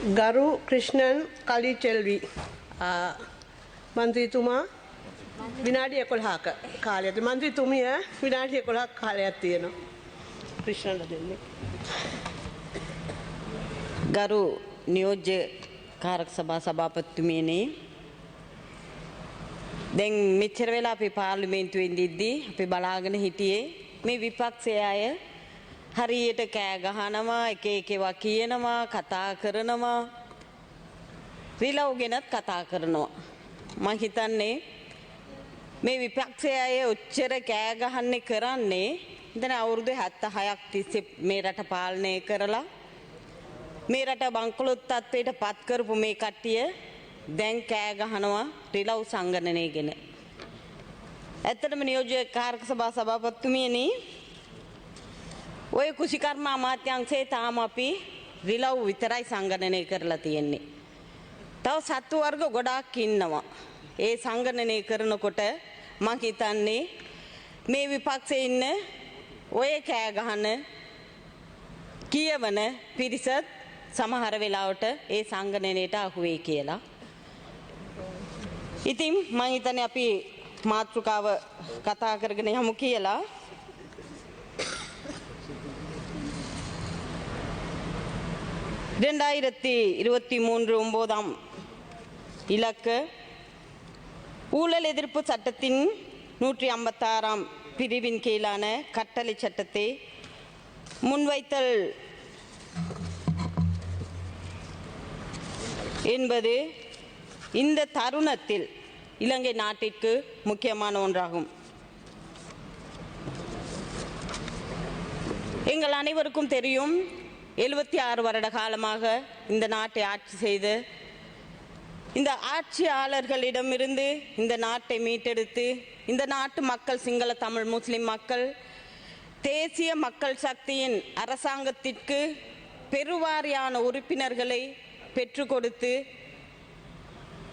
ගරු ක්‍රිෂ්ණන් කලි චෙල්වි මන්ත්‍රීතුමා විනාඩි එකොළහක කාලයට මන්ත්‍රීතුමිය විනාඩි එකොළහක් කාලයක් තියෙනවා. ක්‍රිෂ්ණන්ට දෙන්නේ. ගරු නියෝජ්‍ය කාරක සභා සභාපතිතුමියනේ දැන් මෙච්චර වෙලා අපි පාර්ලිමේන්තුවේ ඉඳිද්දී අපි බලාගෙන හිටියේ මේ විපක්ෂයේ අය හරියට කෑ ගහනවා එක එක ඒවා කියනවා කතා කරනවා රිලව් ගැනත් කතා කරනවා මම හිතන්නේ මේ විපක්ෂයේ අය ඔච්චර කෑ ගහන්නේ කරන්නේ දැන් අවුරුදු 76ක් තිස්සේ මේ රට පාලනය කරලා මේ රට බංකොලොත් තත්ත්වයට පත් කරපු මේ කට්ටිය දැන් කෑ ගහනවා රිලව් සංගණනය ගැන. ඇත්තටම නියෝජ්‍ය කාරක සභා සභාපතිතුමියනි ඔය කුෂිකර්ම අමාත්‍යංශයේ තාම අපි රිලව් විතරයි සංගණනය කරලා තියෙන්නේ. තව සත්තු වර්ග ගොඩාක් ඉන්නවා. ඒ සංගණනය කරනකොට මං හිතන්නේ මේ විපක්ෂයේ ඉන්න ඔය කෑ ගහන කියවන පිරිසත් සමහර වෙලාවට ඒ සංගණනයට අහුවේ කියලා. ඉතින් මං හිතන්නේ අපි මාතෘකාව කතා කරගෙන යමු කියලා. ரெண்டாயிரத்தி இருபத்தி மூன்று ஒன்பதாம் இலக்கு ஊழல் எதிர்ப்பு சட்டத்தின் நூற்றி ஐம்பத்தாறாம் பிரிவின் கீழான கட்டளை சட்டத்தை முன்வைத்தல் என்பது இந்த தருணத்தில் இலங்கை நாட்டிற்கு முக்கியமான ஒன்றாகும். எங்கள் அனைவருக்கும் தெரியும் எழுபத்தி ஆறு வருட காலமாக இந்த நாட்டை ஆட்சி செய்து இந்த ஆட்சியாளர்களிடமிருந்து இந்த நாட்டை மீட்டெடுத்து இந்த நாட்டு மக்கள் சிங்கள தமிழ் முஸ்லிம் மக்கள் தேசிய மக்கள் சக்தியின் அரசாங்கத்திற்கு பெருவாரியான உறுப்பினர்களை பெற்று கொடுத்து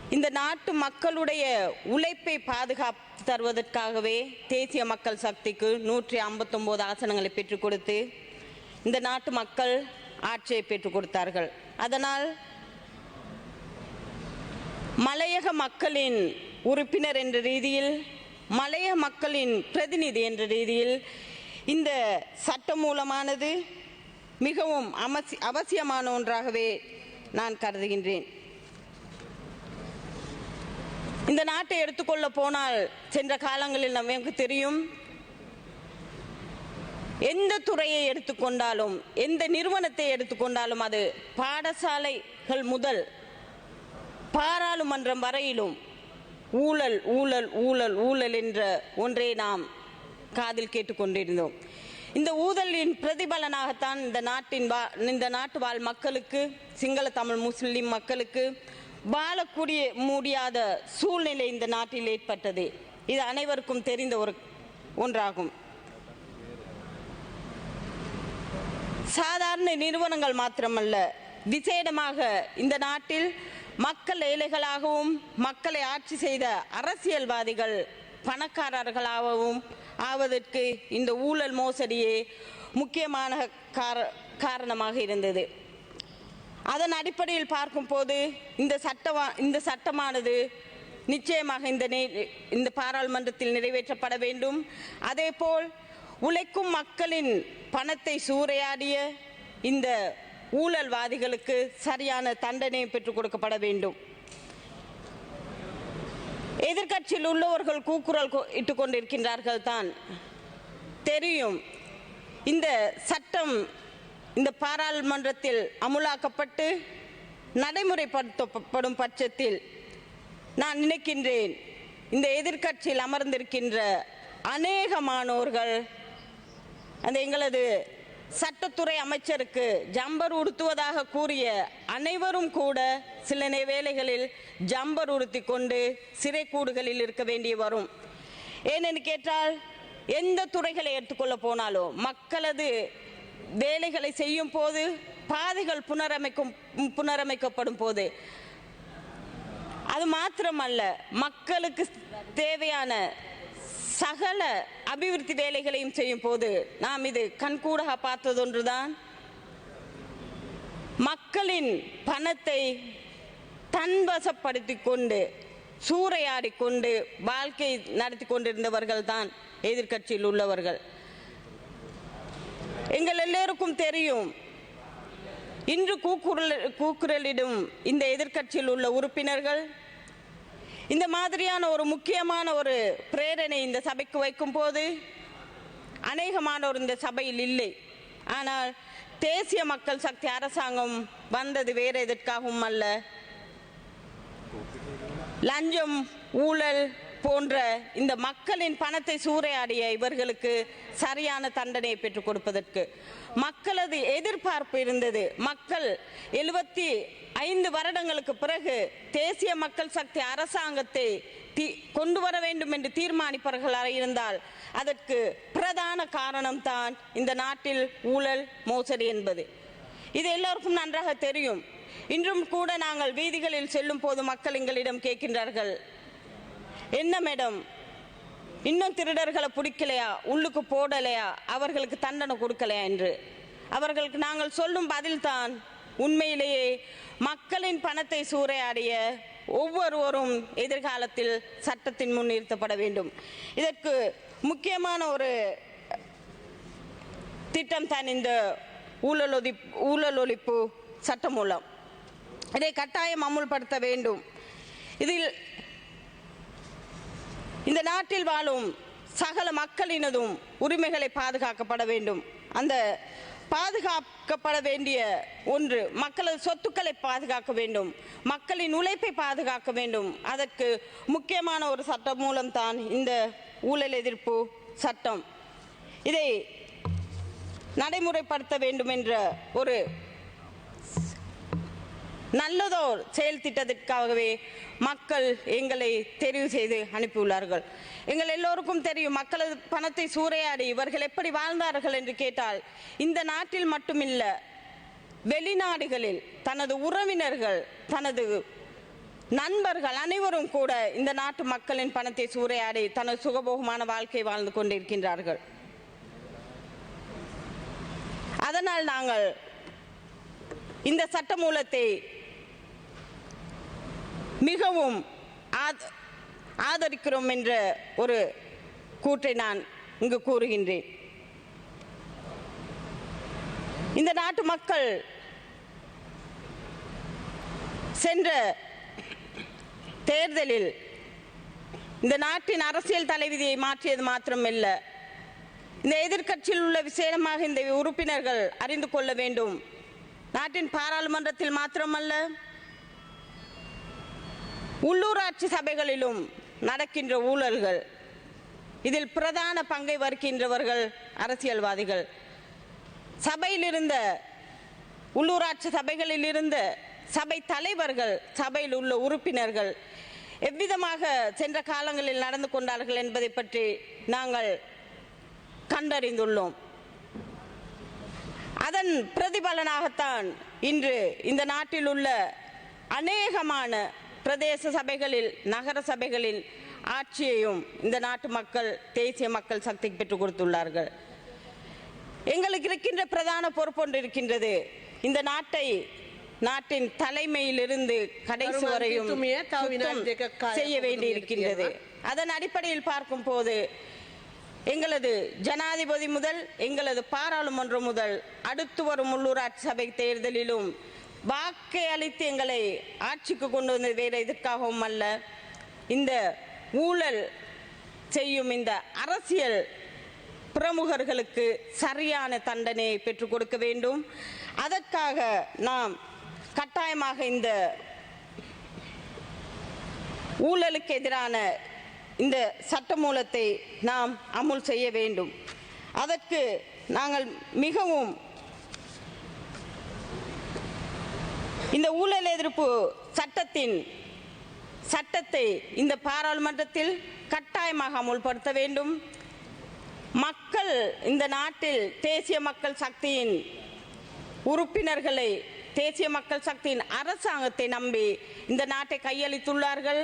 இந்த நாட்டு மக்களுடைய உழைப்பை பாதுகாப்பு தருவதற்காகவே தேசிய மக்கள் சக்திக்கு நூற்றி ஐம்பத்தொம்போது ஆசனங்களை பெற்றுக் கொடுத்து இந்த நாட்டு மக்கள் ஆட்சியை பெற்றுக் கொடுத்தார்கள். அதனால் மலையக மக்களின் உறுப்பினர் என்ற ரீதியில் மலைய மக்களின் பிரதிநிதி என்ற ரீதியில் இந்த சட்டம் மூலமானது மிகவும் அமசி அவசியமான ஒன்றாகவே நான் கருதுகின்றேன். இந்த நாட்டை எடுத்துக்கொள்ள போனால் சென்ற காலங்களில் நமக்கு தெரியும் எந்த துறையை எடுத்துக்கொண்டாலும் எந்த நிறுவனத்தை எடுத்துக்கொண்டாலும் அது பாடசாலைகள் முதல் பாராளுமன்றம் வரையிலும் ஊழல் ஊழல் ஊழல் ஊழல் என்ற ஒன்றை நாம் காதில் கேட்டுக்கொண்டிருந்தோம். இந்த ஊழலின் பிரதிபலனாகத்தான் இந்த நாட்டின் வா இந்த நாட்டு வாழ் மக்களுக்கு சிங்கள தமிழ் முஸ்லிம் மக்களுக்கு வாழக்கூடிய முடியாத சூழ்நிலை இந்த நாட்டில் ஏற்பட்டது. இது அனைவருக்கும் தெரிந்த ஒரு ஒன்றாகும். சாதாரண நிறுவனங்கள் மாத்திரமல்ல. விசேடமாக இந்த நாட்டில் மக்கள் ஏழைகளாகவும் மக்களை ஆட்சி செய்த அரசியல்வாதிகள் பணக்காரர்களாகவும் ஆவதற்கு இந்த ஊழல் மோசடியே முக்கியமான கார காரணமாக இருந்தது. அதன் அடிப்படையில் பார்க்கும்போது இந்த சட்டமா இந்த சட்டமானது நிச்சயமாக இந்த நே- இந்த பாராளுமன்றத்தில் நிறைவேற்றப்பட வேண்டும். அதேபோல் உழைக்கும் மக்களின் பணத்தை சூறையாடிய இந்த ஊழல்வாதிகளுக்கு சரியான தண்டனை பெற்றுக் கொடுக்கப்பட வேண்டும். எதிர்க்கட்சியில் உள்ளவர்கள் கூக்குரல் கொ- இட்டுக் கொண்டிருக்கின்றார்கள் தான். தெரியும் இந்த சட்டம் இந்த பாராளுமன்றத்தில் அமுலாக்கப்பட்டு நடைமுறைப்படுத்தப்படும் பட்சத்தில் நான் நினைக்கின்றேன் இந்த எதிர்க்கட்சியில் அமர்ந்திருக்கின்ற அநேகமானோர்கள் அந்த எங்களது சட்டத்துறை அமைச்சருக்கு ஜம்பர் உடுத்துவதாக கூறிய அனைவரும் கூட சில வேளைகளில் ஜம்பர் உடுத்தி கொண்டு சிறை கூடுகளில் இருக்க வேண்டி வரும். ஏனென்று கேட்டால் எந்த துறைகளை எடுத்துக்கொள்ள போனாலும் மக்களது வேலைகளை செய்யும் போது பாதைகள் புனரமைக்கும் புனரமைக்கப்படும் போது அது மாத்திரமல்ல மக்களுக்கு தேவையான சகல அபிவிருத்தி வேலைகளையும் செய்யும் போது நாம் இது கண்கூடாக பார்த்ததொன்றுதான் மக்களின் பணத்தை தன்வசப்படுத்தி கொண்டு சூறையாடி கொண்டு வாழ்க்கை நடத்தி கொண்டிருந்தவர்கள் தான் எதிர்க்கட்சியில் உள்ளவர்கள். எங்கள் எல்லோருக்கும் தெரியும் இன்று கூக்குரல் கூக்குரலிடும் இந்த எதிர்க்கட்சியில் உள்ள உறுப்பினர்கள் இந்த மாதிரியான ஒரு முக்கியமான ஒரு பிரேரணை இந்த சபைக்கு வைக்கும் போது அநேகமானோர் இந்த சபையில் இல்லை. ஆனால் தேசிய மக்கள் சக்தி அரசாங்கம் வந்தது வேற எதற்காகவும் அல்ல. லஞ்சம் ஊழல் போன்ற இந்த மக்களின் பணத்தை சூறையாடிய இவர்களுக்கு சரியான தண்டனையை பெற்றுக் கொடுப்பதற்கு மக்களது எதிர்பார்ப்பு இருந்தது. மக்கள் எழுபத்தி ஐந்து வருடங்களுக்கு பிறகு தேசிய மக்கள் சக்தி அரசாங்கத்தை கொண்டு வர வேண்டும் என்று தீர்மானிப்பவர்களாக இருந்தால் அதற்கு பிரதான காரணம் தான் இந்த நாட்டில் ஊழல் மோசடி என்பது. இது எல்லோருக்கும் நன்றாக தெரியும். இன்றும் கூட நாங்கள் வீதிகளில் செல்லும் போது மக்கள் எங்களிடம் கேட்கின்றார்கள் என்ன மேடம்? இன்னும் திருடர்களை பிடிக்கலையா? உள்ளுக்கு போடலையா? அவர்களுக்கு தண்டனை கொடுக்கலையா என்று? அவர்களுக்கு நாங்கள் சொல்லும் பதில்தான். உண்மையிலேயே மக்களின் பணத்தை சூறையாடிய ஒவ்வொருவரும் எதிர்காலத்தில் சட்டத்தின் முன் நிறுத்தப்பட வேண்டும். இதற்கு முக்கியமான ஒரு திட்டம் தான் இந்த ஊழல் ஒதி ஊழல் ஒழிப்பு சட்டமூலம் இதை கட்டாயம் அமுல்படுத்த வேண்டும். இதில் இந்த நாட்டில் வாழும் சகல மக்களினதும் உரிமைகளை பாதுகாக்கப்பட வேண்டும். அந்த பாதுகாக்கப்பட வேண்டிய ஒன்று மக்களது சொத்துக்களை பாதுகாக்க வேண்டும். மக்களின் உழைப்பை பாதுகாக்க வேண்டும். அதற்கு முக்கியமான ஒரு சட்டம் மூலம்தான் இந்த ஊழல் எதிர்ப்பு சட்டம். இதை நடைமுறைப்படுத்த வேண்டும் என்ற ஒரு நல்லதோர் செயல் திட்டத்திற்காகவே மக்கள் எங்களை தெரிவு செய்து அனுப்பியுள்ளார்கள். எங்கள் எல்லோருக்கும் தெரியும் மக்களது பணத்தை சூறையாடி இவர்கள் எப்படி வாழ்ந்தார்கள் என்று கேட்டால் இந்த நாட்டில் மட்டுமில்ல வெளிநாடுகளில் தனது உறவினர்கள் தனது நண்பர்கள் அனைவரும் கூட இந்த நாட்டு மக்களின் பணத்தை சூறையாடி தனது சுகபோகமான வாழ்க்கை வாழ்ந்து கொண்டிருக்கின்றார்கள். அதனால் நாங்கள் இந்த சட்டமூலத்தை மிகவும் ஆதரிக்கிறோம் என்ற ஒரு கூற்றை நான் இங்கு கூறுகின்றேன். இந்த நாட்டு மக்கள் சென்ற தேர்தலில் இந்த நாட்டின் அரசியல் தலைவிதியை மாற்றியது மாத்திரமல்ல இந்த எதிர்க்கட்சியில் உள்ள விசேடமாக இந்த உறுப்பினர்கள் அறிந்து கொள்ள வேண்டும். நாட்டின் பாராளுமன்றத்தில் மாத்திரமல்ல உள்ளூராட்சி சபைகளிலும் நடக்கின்ற ஊழல்கள் இதில் பிரதான பங்கை வகிக்கின்றவர்கள் அரசியல்வாதிகள். சபையில் இருந்த உள்ளூராட்சி சபைகளில் இருந்த சபை தலைவர்கள் சபையில் உள்ள உறுப்பினர்கள் எவ்விதமாக சென்ற காலங்களில் நடந்து கொண்டார்கள் என்பதை பற்றி நாங்கள் கண்டறிந்துள்ளோம். அதன் பிரதிபலனாகத்தான் இன்று இந்த நாட்டில் உள்ள அநேகமான பிரதேச சபைகளில் நகர சபைகளில் ஆட்சியையும் இந்த நாட்டு மக்கள் தேசிய மக்கள் சக்தி பெற்றுக் கொடுத்துள்ளார்கள். எங்களுக்கு இருக்கின்ற பிரதான பொறுப்பொன்று இருக்கின்றது. இந்த நாட்டை நாட்டின் தலைமையிலிருந்து கடைசி வரையும் செய்ய வேண்டி இருக்கின்றது அதன் அடிப்படையில் பார்க்கும் போது எங்களது ஜனாதிபதி முதல் எங்களது பாராளுமன்றம் முதல் அடுத்து வரும் உள்ளூராட்சி சபை தேர்தலிலும் வாக்கை அளித்து எங்களை ஆட்சிக்கு கொண்டு வந்தது வேறு எதற்காகவும் அல்ல. இந்த ஊழல் செய்யும் இந்த அரசியல் பிரமுகர்களுக்கு சரியான தண்டனையை பெற்றுக் கொடுக்க வேண்டும். அதற்காக நாம் கட்டாயமாக இந்த ஊழலுக்கு எதிரான இந்த சட்டமூலத்தை நாம் அமுல் செய்ய வேண்டும். அதற்கு நாங்கள் மிகவும் இந்த ஊழல் எதிர்ப்பு சட்டத்தின் சட்டத்தை இந்த பாராளுமன்றத்தில் கட்டாயமாக அமுல்படுத்த வேண்டும். மக்கள் இந்த நாட்டில் தேசிய மக்கள் சக்தியின் உறுப்பினர்களை தேசிய மக்கள் சக்தியின் அரசாங்கத்தை நம்பி இந்த நாட்டை கையளித்துள்ளார்கள்.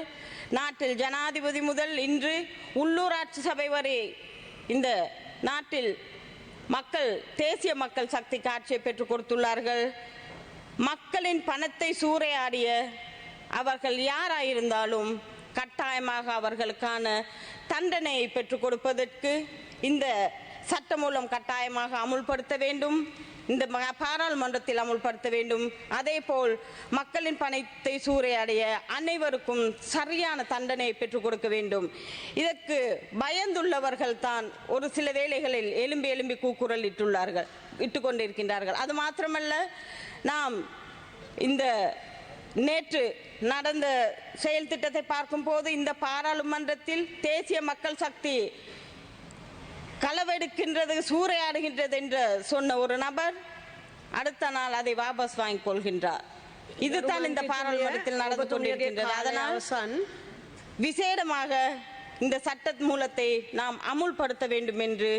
நாட்டில் ஜனாதிபதி முதல் இன்று உள்ளூராட்சி சபை வரை இந்த நாட்டில் மக்கள் தேசிய மக்கள் சக்தி காட்சியை பெற்றுக் கொடுத்துள்ளார்கள். மக்களின் பணத்தை சூறையாடிய அவர்கள் யாராயிருந்தாலும் கட்டாயமாக அவர்களுக்கான தண்டனையை பெற்றுக் கொடுப்பதற்கு இந்த சட்டம் மூலம் கட்டாயமாக அமுல்படுத்த வேண்டும். இந்த பாராளுமன்றத்தில் அமுல்படுத்த வேண்டும். அதேபோல் மக்களின் பணத்தை சூறையாடிய அனைவருக்கும் சரியான தண்டனையை பெற்றுக் கொடுக்க வேண்டும். இதற்கு பயந்துள்ளவர்கள் தான் ஒரு சில வேளைகளில் எலும்பி எலும்பி கூக்குரல் இட்டுள்ளார்கள் இட்டு கொண்டிருக்கின்றார்கள். அது மாத்திரமல்ல நாம் இந்த நேற்று நடந்த செயல் திட்டத்தை பார்க்கும்போது இந்த பாராளுமன்றத்தில் தேசிய மக்கள் சக்தி களவெடுக்கின்றது சூறையாடுகின்றது என்று சொன்ன ஒரு நபர் அடுத்த நாள் அதை வாபஸ் வாங்கிக் கொள்கின்றார். இதுதான் இந்த பாராளுமன்றத்தில் நடந்து கொண்டிருக்கின்றது. அதனால் விசேடமாக இந்த சட்ட மூலத்தை நாம் அமுல்படுத்த வேண்டும் என்று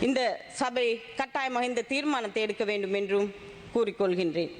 இந்த சபை கட்டாயமாக இந்த தீர்மானத்தை எடுக்க வேண்டும் என்றும் கூறிக்கொள்கின்றேன்.